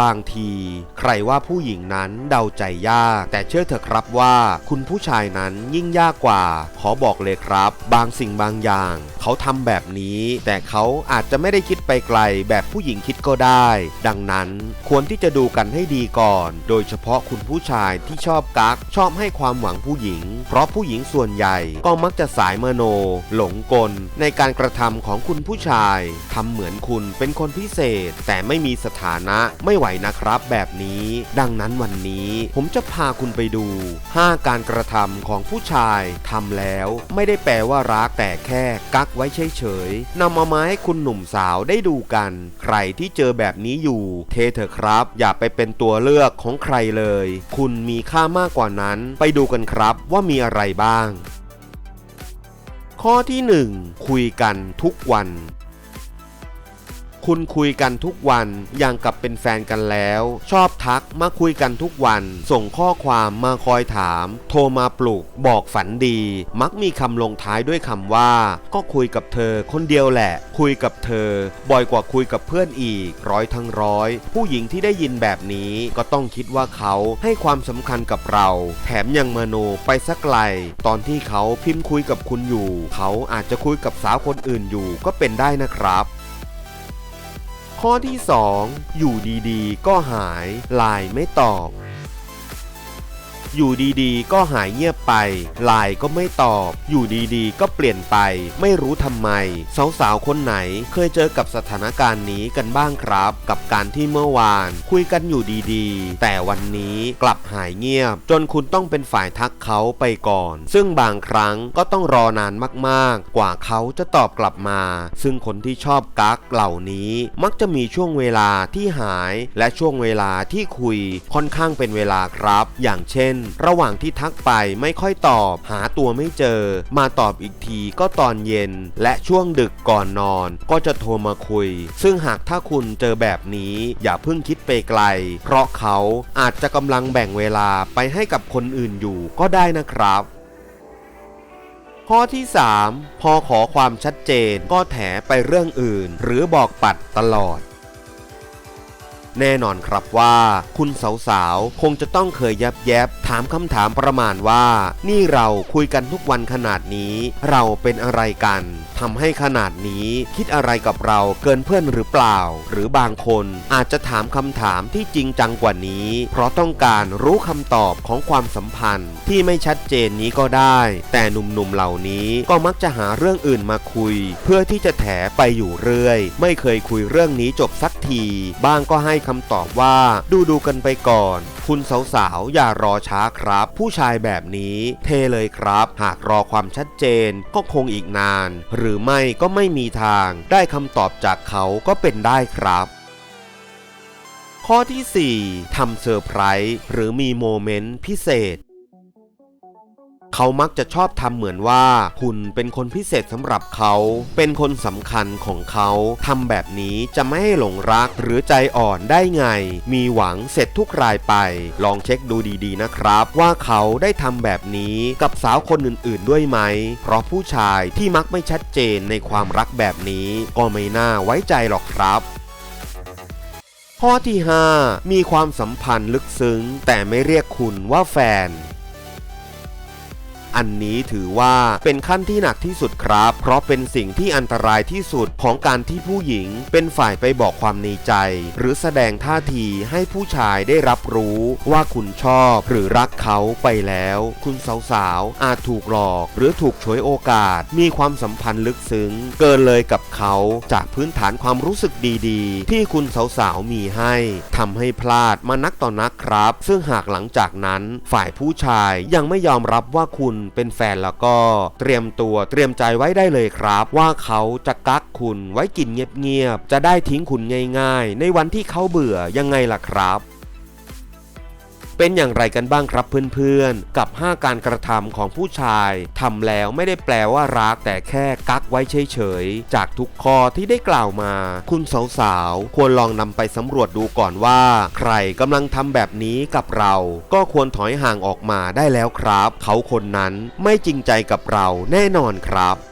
บางที ใครว่าผู้หญิงนั้นเดาใจยาก แต่เชื่อเถอะครับว่า คุณผู้ชายนั้นยิ่งยากกว่า ขอบอกเลยครับ บางสิ่งบางอย่าง เขาทำแบบนี้ แต่เขาอาจจะไม่ได้คิดไปไกล แบบผู้หญิงคิดก็ได้ ดังนั้นควรที่จะดูกันให้ดีก่อน โดยเฉพาะคุณผู้ชายที่ชอบกัก ชอบให้ความหวังผู้หญิง เพราะผู้หญิงส่วนใหญ่ก็มักจะสายมโน หลงกล ในการกระทำของคุณผู้ชายทำเหมือนคุณเป็นคนพิเศษ แต่ไม่มีสถานะไม่ไหวนะครับแบบนี้ ดังนั้นวันนี้ผมจะพาคุณไปดู 5 การกระทำของผู้ชายทำแล้ว ไม่ได้แปลว่ารักแต่แค่กักไว้เฉยๆนำมามาให้คุณหนุ่มสาวได้ดูกัน ใครที่เจอแบบนี้อยู่ เทเถอะครับ อย่าไปเป็นตัวเลือกของใครเลย คุณมีค่ามากกว่านั้น ไปดูกันครับว่ามีอะไรบ้าง ข้อที่ 1 คุยกันทุกวัน คุณคุยกันทุกวันอย่างกับเป็นแฟนกันแล้ว ชอบทักมาคุยกันทุกวัน ส่งข้อความมาคอยถาม โทรมาปลุก บอกฝันดี มักมีคำลงท้ายด้วยคำว่า ก็คุยกับเธอคนเดียวแหละ คุยกับเธอ บ่อยกว่าคุยกับเพื่อนอีก ร้อยทั้งร้อย ผู้หญิงที่ได้ยินแบบนี้ก็ต้องคิดว่าเขาให้ความสำคัญกับเรา แถมยังมโนไปสักไกล ตอนที่เขาพิมพ์คุยกับคุณอยู่ เขาอาจจะคุยกับสาวคนอื่นอยู่ก็เป็นได้นะครับ ข้อที่ 2 อยู่ดีๆ ก็หายไลน์ไม่ตอบ อยู่ดีๆ ก็หายเงียบไปไลน์ก็ไม่ตอบ อยู่ดีๆ ก็เปลี่ยนไป ไม่รู้ทำไม สาวๆ คนไหนเคยเจอกับสถานการณ์นี้กันบ้างครับ กับการที่เมื่อวาน คุยกันอยู่ดีๆ แต่วันนี้กลับหายเงียบ จนคุณต้องเป็นฝ่ายทักเขาไปก่อน ซึ่งบางครั้งก็ต้องรอนานมากๆ กว่าเขาจะตอบกลับมา ซึ่งคนที่ชอบกักเหล่านี้ มักจะมีช่วงเวลาที่หาย และช่วงเวลาที่คุยค่อนข้างเป็นเวลาครับ อย่างเช่นระหว่างที่ทักไปไม่ค่อยตอบ หาตัวไม่เจอ มาตอบอีกทีก็ตอนเย็น และช่วงดึกก่อนนอน ก็จะโทรมาคุย ซึ่งหากถ้าคุณเจอแบบนี้ อย่าเพิ่งคิดไปไกล เพราะเขาอาจจะกำลังแบ่งเวลาไปให้กับคนอื่นอยู่ก็ได้นะครับข้อที่ 3 พอขอความชัดเจนก็แถไปเรื่องอื่น หรือบอกปัดตลอด แน่นอนครับว่า คุณสาวๆ คงจะต้องเคยยับแยบถามคำถามประมาณว่า นี่เราคุยกันทุกวันขนาดนี้ เราเป็นอะไรกัน ทำให้ขนาดนี้ คิดอะไรกับเราเกินเพื่อนหรือเปล่า หรือบางคนอาจจะถามคำถามที่จริงจังกว่านี้ เพราะต้องการรู้คำตอบของความสัมพันธ์ที่ไม่ชัดเจนนี้ก็ได้ แต่หนุ่มๆเหล่านี้ก็มักจะหาเรื่องอื่นมาคุย เพื่อที่จะแถไปอยู่เรื่อย ไม่เคยคุยเรื่องนี้จบสักทีบ้างก็ให้คำตอบว่าดูดูกันไปก่อน คุณสาวๆอย่ารอช้าครับ ผู้ชายแบบนี้ เทเลยครับ หากรอความชัดเจนก็คงอีกนาน หรือือไม่ก็ไม่มีทาง ได้คำตอบจากเขาก็เป็นได้ครับข้อที่ 4 ทำเซอร์ไพรส์หรือมีโมเมนต์พิเศษ เขามักจะชอบทำเหมือนว่า คุณเป็นคนพิเศษสำหรับเขา เป็นคนสำคัญของเขาทำแบบนี้จะไม่ให้หลงรักหรือใจอ่อนได้ไง มีหวังเสร็จทุกรายไป ลองเช็คดูดีๆนะครับ ว่าเขาได้ทำแบบนี้กับสาวคนอื่นๆด้วยไหม เพราะผู้ชายที่มักไม่ชัดเจนในความรักแบบนี้ ก็ไม่น่าไว้ใจหรอกครับข้อที่ 5 มีความสัมพันธ์ลึกซึ้ง แต่ไม่เรียกคุณว่าแฟน อันนี้ถือว่าเป็นขั้นที่หนักที่สุดครับ เพราะเป็นสิ่งที่อันตรายที่สุดของการที่ผู้หญิง เป็นฝ่ายไปบอกความในใจ หรือแสดงท่าทีให้ผู้ชายได้รับรู้ว่าคุณชอบหรือรักเขาไปแล้ว คุณสาวๆอาจถูกหลอก หรือถูกฉวยโอกาส มีความสัมพันธ์ลึกซึ้ง เกินเลยกับเขาจากพื้นฐานความรู้สึกดีๆ ที่คุณสาวๆมีให้ทำให้พลาดมานักต่อนนักครับ ซึ่งหากหลังจากนั้นฝ่ายผู้ชายยังไม่ยอมรับว่าคุณเป็นแฟนแล้วก็เตรียมตัวเตรียมใจไว้ได้เลยครับ ว่าเขาจะกักคุณไว้กินเงียบๆจะได้ทิ้งคุณง่าย ๆ ในวันที่เขาเบื่อยังไงล่ะครับ เป็นอย่างไรกันบ้างครับเพื่อนๆ กับ 5 การกระทำของผู้ชายทำแล้วไม่ได้แปลว่ารัก แต่แค่กักไว้เฉยๆ จากทุกข้อที่ได้กล่าวมา คุณสาวๆ ควรลองนำไปสำรวจดูก่อนว่า ใครกำลังทำแบบนี้กับเรา ก็ควรถอยห่างออกมาได้แล้วครับ เขาคนนั้นไม่จริงใจกับเราแน่นอนครับ